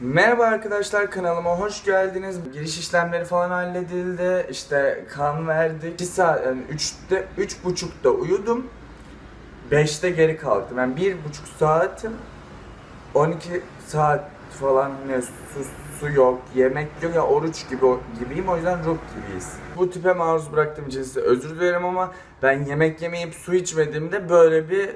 Merhaba arkadaşlar kanalıma hoş geldiniz. Giriş işlemleri falan halledildi. İşte kan verdik. 2 saat yani 3'te 3.30'da uyudum. 5'te geri kalktım. Yani bir buçuk saatim 12 saat falan ne su, su yok, yemek yok ya oruç gibi gibiyim o yüzden ruh gibiyiz. Bu tipe maruz bıraktığım için size özür dilerim ama ben yemek yemeyip su içmediğimde böyle bir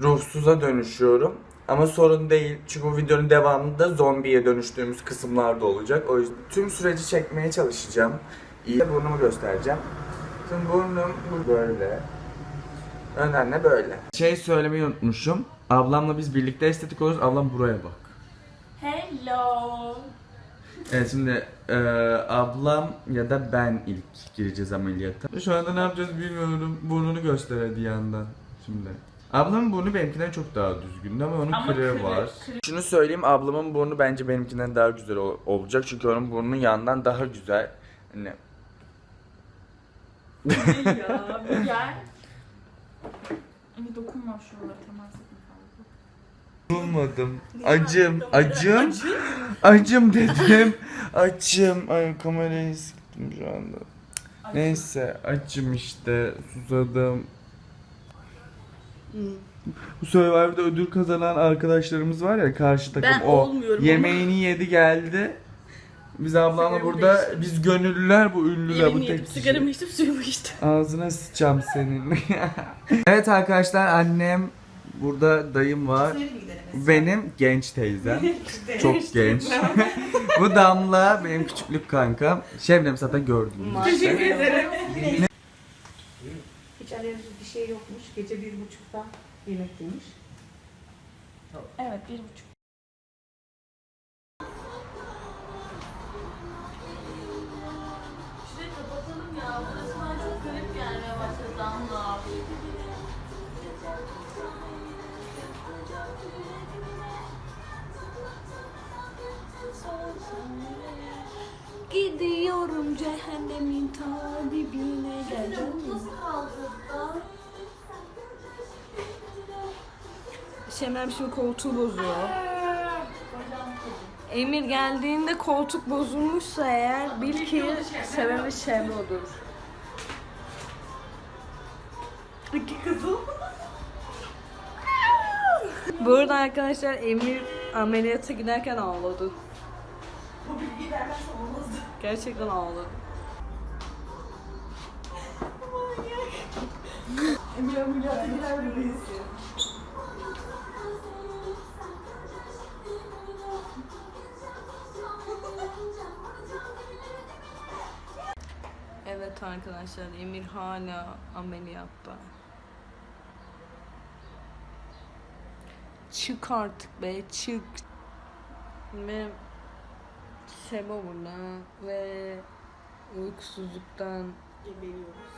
ruhsuza dönüşüyorum. Ama sorun değil çünkü bu videonun devamında zombiye dönüştüğümüz kısımlarda olacak. O yüzden tüm süreci çekmeye çalışacağım. İyi burnumu göstereceğim. Şimdi burnum bu böyle. Önden de böyle. Şey söylemeyi unutmuşum. Ablamla biz birlikte estetik oluruz. Ablam buraya bak. Hello. Evet şimdi e, ablam ya da ben ilk gireceğiz ameliyata. Şu anda ne yapacağız bilmiyorum. Burnunu göster hadi yandan şimdi. Ablamın burnu benimkinden çok daha düzgündü ama onun Ama kırığı kırık, var. kırık. Şunu söyleyeyim ablamın burnu bence benimkinden daha güzel ol- olacak çünkü onun burnu yandan daha güzel. Hani Ne ya? Bir gel. Bir dokunma şuralara temas etme falan. Bulmadım. Acım, acım, acım dedim. Acım. Ay kamerayı sıktım şu anda. Neyse acım işte susadım. Bu Survivor'da ödül kazanan arkadaşlarımız var ya karşı takım Ben o. olmuyorum Yemeğini yedi geldi. Biz ablamla Sigaramı burada da içtim. biz gönüllüler bu ünlüler bu Yemin tek kişi. sigaramı içtim, suyumu içtim. Ağzına sıçacağım senin. evet arkadaşlar annem burada dayım var. Benim genç teyzem. Çok genç. Bu Damla benim küçüklük kankam. Şebnem zaten gördünüz. Teşekkür ederim. Hiç alerjisi bir şey yokmuş. Gece bir buçukta yemek yemiş. Evet, bir buçuk. Şurayı kapatalım Gidiyorum cehennemin ta dibine geleceğim. Şemem şimdi koltuğu bozuyor. Emir geldiğinde koltuk bozulmuşsa eğer bil ki sebebi Şemro'dur. İki kızım. Bu arada arkadaşlar Emir ameliyata giderken ağladı. Gerçekten ağladı. Evet arkadaşlar Emir hala ameliyatta. Çık artık be çık. Ve Sebo burada ve uykusuzluktan geberiyoruz.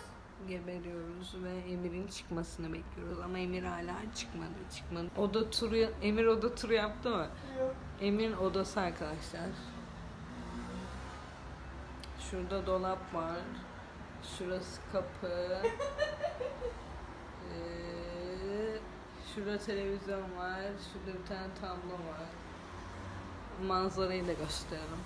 Geberiyoruz ve Emir'in çıkmasını bekliyoruz ama Emir hala çıkmadı çıkmadı. Oda turu Emir oda turu yaptı mı? Emir'in odası arkadaşlar. Şurada dolap var. Şurası kapı. Ee, şurada televizyon var. Şurada bir tane tablo var. Manzarayı da gösteririm.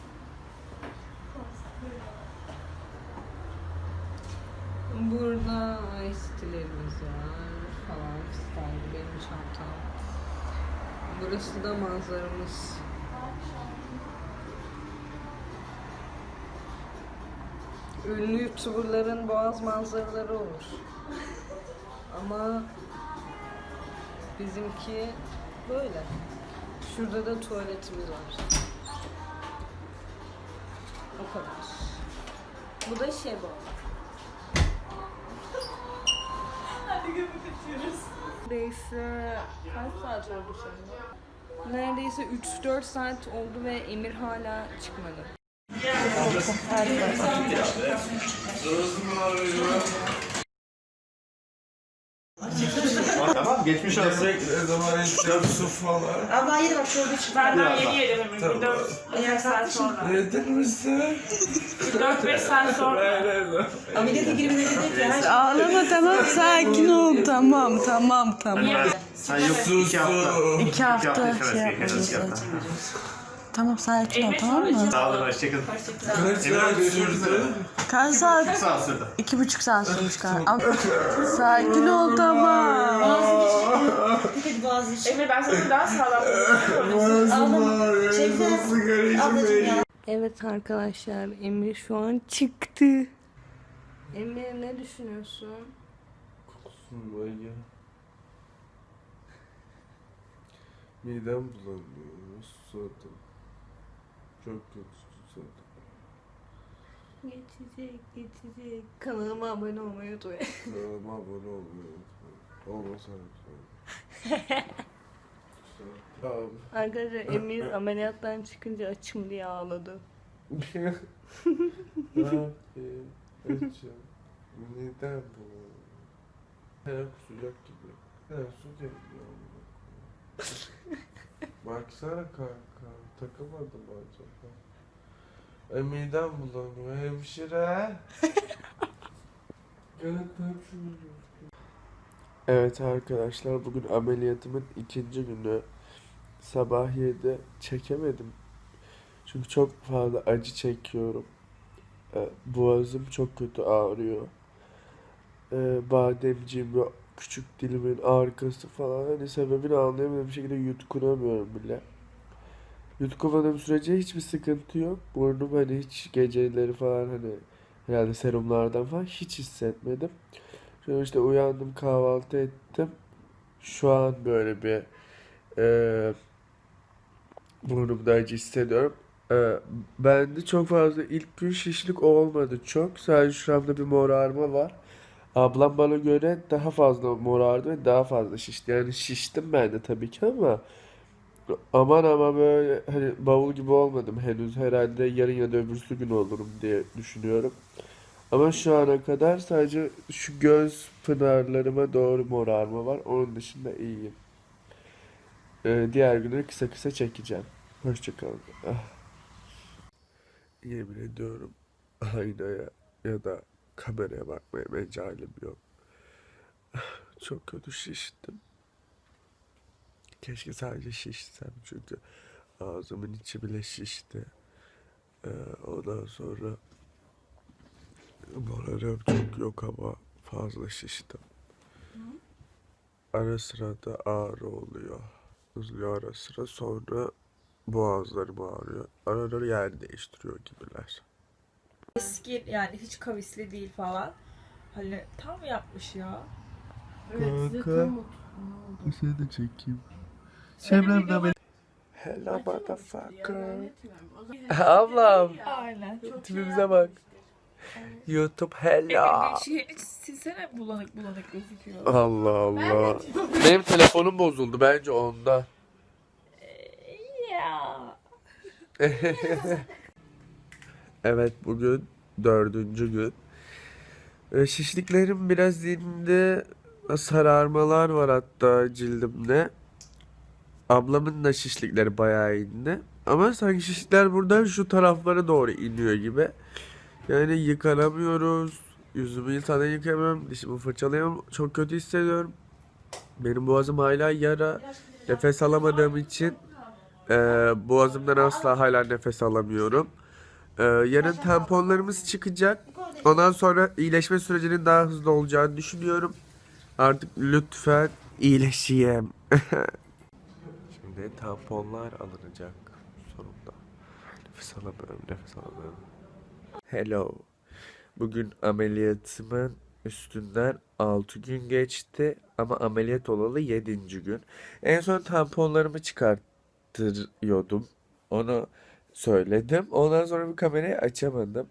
Burada ice-tea'lerimiz var falan fistan benim çantam. Burası da manzaramız. Ünlü youtuberların boğaz manzaraları olur. Ama bizimki böyle. Şurada da tuvaletimiz var. O kadar. Bu da şey bu. Neredeyse kaç saat oldu şimdi? Neredeyse 3-4 saat oldu ve Emir hala çıkmadı. Tamam geçmiş olsun. su falan. Abla yedi bak şurada çıktı. Benden yedi yedim Emir. Bir dört, beş saat sonra. Yedin misin? Bir dört, beş saat sonra. Ameliyata girmeden dedik ya. Her şey Ağlama tamam sakin ol tamam tamam tamam. Sen yok iki hafta. İki hafta şey iki hafta. Tamam sakin ol tamam mı? Sağ olun, hoşçakalın. Hoşçakalın. Emirhan görüşürüz. Kaç saat? Sağ ol Sırda. İki buçuk saat sürmüş galiba. Ama- Sakin ol tamam. Emre ben sana daha sağlam Ablacığım ya. Evet arkadaşlar Emir şu an çıktı. Emir ne düşünüyorsun? Maya. Midem bulanıyor. Susadım. Çok kötü. Geçecek geçecek. Kanalıma abone olmayı unutmayın. Kanalıma abone olmayı unutmayın. Olmasa Tamam. Arkadaşlar Emir ameliyattan çıkınca açım diye ağladı. ne yapayım? Açım. Midem bulanıyor. Her kusacak gibi. Her su geliyor. Baksana kanka. Takılmadım acaba? Ay midem bulanıyor hemşire. Evet arkadaşlar bugün ameliyatımın ikinci günü. Sabah 7 çekemedim. Çünkü çok fazla acı çekiyorum. Ee, Boğazım çok kötü ağrıyor. Ee, bademciğim ve küçük dilimin arkası falan hani sebebini anlayamadığım bir şekilde yutkunamıyorum bile. Yutkumadığım sürece hiçbir sıkıntı yok. Burnum hani hiç geceleri falan hani herhalde serumlardan falan hiç hissetmedim. Sonra işte uyandım kahvaltı ettim. Şu an böyle bir eee burnumda acı hissediyorum. Eee bende çok fazla ilk gün şişlik olmadı çok. Sadece şuramda bir morarma var. Ablam bana göre daha fazla morardı ve daha fazla şişti. Yani şiştim ben de tabii ki ama aman ama böyle hani bavul gibi olmadım henüz. Herhalde yarın ya da öbürsü gün olurum diye düşünüyorum. Ama şu ana kadar sadece şu göz pınarlarıma doğru morarma var. Onun dışında iyiyim. Ee, diğer günleri kısa kısa çekeceğim. Hoşçakalın. Ah. Yemin ediyorum aynaya ya da kameraya bakmaya mecalim yok. Ah, Çok kötü şiştim. Keşke sadece şişsem çünkü ağzımın içi bile şişti. Ee, ondan sonra morarım çok yok ama fazla şiştim. Ara sıra da ağrı oluyor. Uzuyor ara sıra sonra boğazlarım ağrıyor. Ara ara yer değiştiriyor gibiler. Eski yani hiç kavisli değil falan. Hani tam yapmış ya. Kanka. Seni de çekeyim. Çevremde beni. Hello motherfucker. Ablam. Aynen. Tipimize bak. YouTube hello. Şeyini silsene bulanık bulanık gözüküyor. Allah Allah. Benim telefonum bozuldu bence onda. Ya. Evet bugün dördüncü gün. Ee, Şişliklerim biraz indi. Sararmalar var hatta cildimde. Ablamın da şişlikleri bayağı indi. Ama sanki şişlikler buradan şu taraflara doğru iniyor gibi. Yani yıkanamıyoruz. Yüzümü yıkadan yıkayamıyorum. Dişimi fırçalayamam. Çok kötü hissediyorum. Benim boğazım hala yara. Nefes alamadığım için eee, boğazımdan asla hala nefes alamıyorum. Ee, yarın tamponlarımız çıkacak. Ondan sonra iyileşme sürecinin daha hızlı olacağını düşünüyorum. Artık lütfen iyileşeyim. Şimdi tamponlar alınacak sonunda. Nefes alamıyorum, nefes alamıyorum. Hello. Bugün ameliyatımın üstünden 6 gün geçti ama ameliyat olalı 7. gün. En son tamponlarımı çıkarttırıyordum. Onu söyledim. Ondan sonra bir kamerayı açamadım.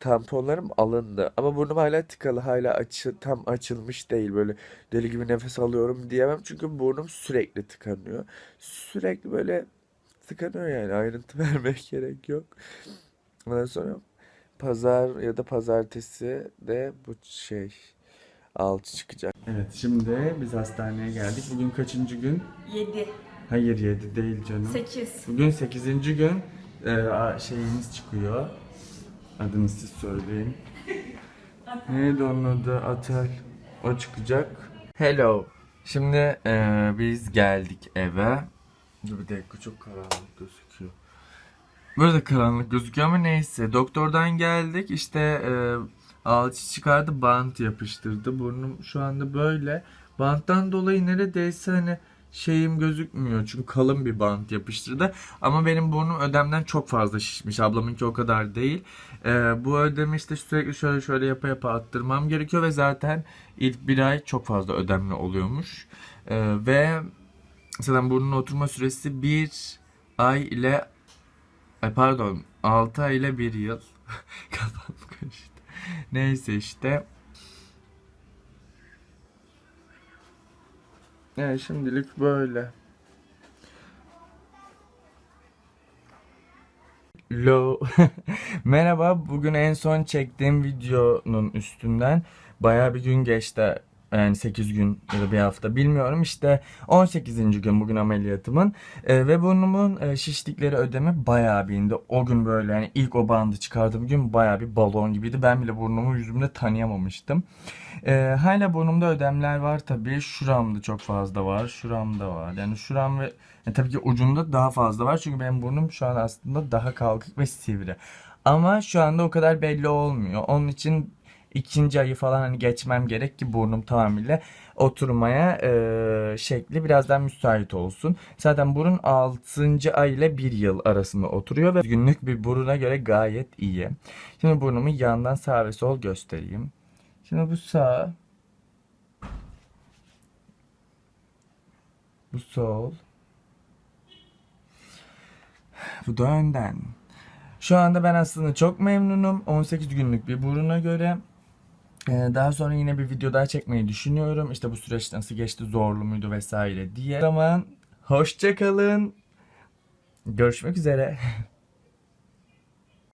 Tamponlarım alındı. Ama burnum hala tıkalı. Hala açı, tam açılmış değil. Böyle deli gibi nefes alıyorum diyemem. Çünkü burnum sürekli tıkanıyor. Sürekli böyle tıkanıyor yani. Ayrıntı vermek gerek yok. Ondan sonra pazar ya da pazartesi de bu şey altı çıkacak. Evet şimdi biz hastaneye geldik. Bugün kaçıncı gün? 7. Hayır 7 değil canım. 8. Bugün 8. gün e, şeyimiz çıkıyor. Adını siz söyleyin. Neydi onun adı? Atel. O çıkacak. Hello. Şimdi e, biz geldik eve. Dur bir dakika çok karanlık gözüküyor. Burada karanlık gözüküyor ama neyse. Doktordan geldik işte e, alçı çıkardı bant yapıştırdı. Burnum şu anda böyle. Banttan dolayı neredeyse hani şeyim gözükmüyor. Çünkü kalın bir bant yapıştırdı. Ama benim burnum ödemden çok fazla şişmiş. Ablamınki o kadar değil. E, bu ödemi işte sürekli şöyle şöyle yapa yapa attırmam gerekiyor. Ve zaten ilk bir ay çok fazla ödemli oluyormuş. E, ve zaten burnun oturma süresi bir ay ile Ay pardon 6 ay ile 1 yıl. Kafam karıştı. Neyse işte. Yani şimdilik böyle. Lo. Merhaba. Bugün en son çektiğim videonun üstünden baya bir gün geçti. Yani 8 gün ya da bir hafta bilmiyorum. İşte 18. gün bugün ameliyatımın. Ee, ve burnumun e, şişlikleri ödemi bayağı bir indi. O gün böyle yani ilk o bandı çıkardığım gün bayağı bir balon gibiydi. Ben bile burnumu yüzümde tanıyamamıştım. Ee, hala burnumda ödemler var tabii. Şuramda çok fazla var. Şuramda var. Yani şuram ve e, tabii ki ucunda daha fazla var. Çünkü benim burnum şu an aslında daha kalkık ve sivri. Ama şu anda o kadar belli olmuyor. Onun için ikinci ayı falan hani geçmem gerek ki burnum tamamıyla oturmaya e, şekli birazdan müsait olsun. Zaten burun 6. ay ile 1 yıl arasında oturuyor ve günlük bir buruna göre gayet iyi. Şimdi burnumu yandan sağ ve sol göstereyim. Şimdi bu sağ. Bu sol. Bu da önden. Şu anda ben aslında çok memnunum. 18 günlük bir buruna göre. Ee, Daha sonra yine bir video daha çekmeyi düşünüyorum. İşte bu süreç nasıl geçti, zorlu muydu vesaire diye. O zaman hoşça kalın. Görüşmek üzere.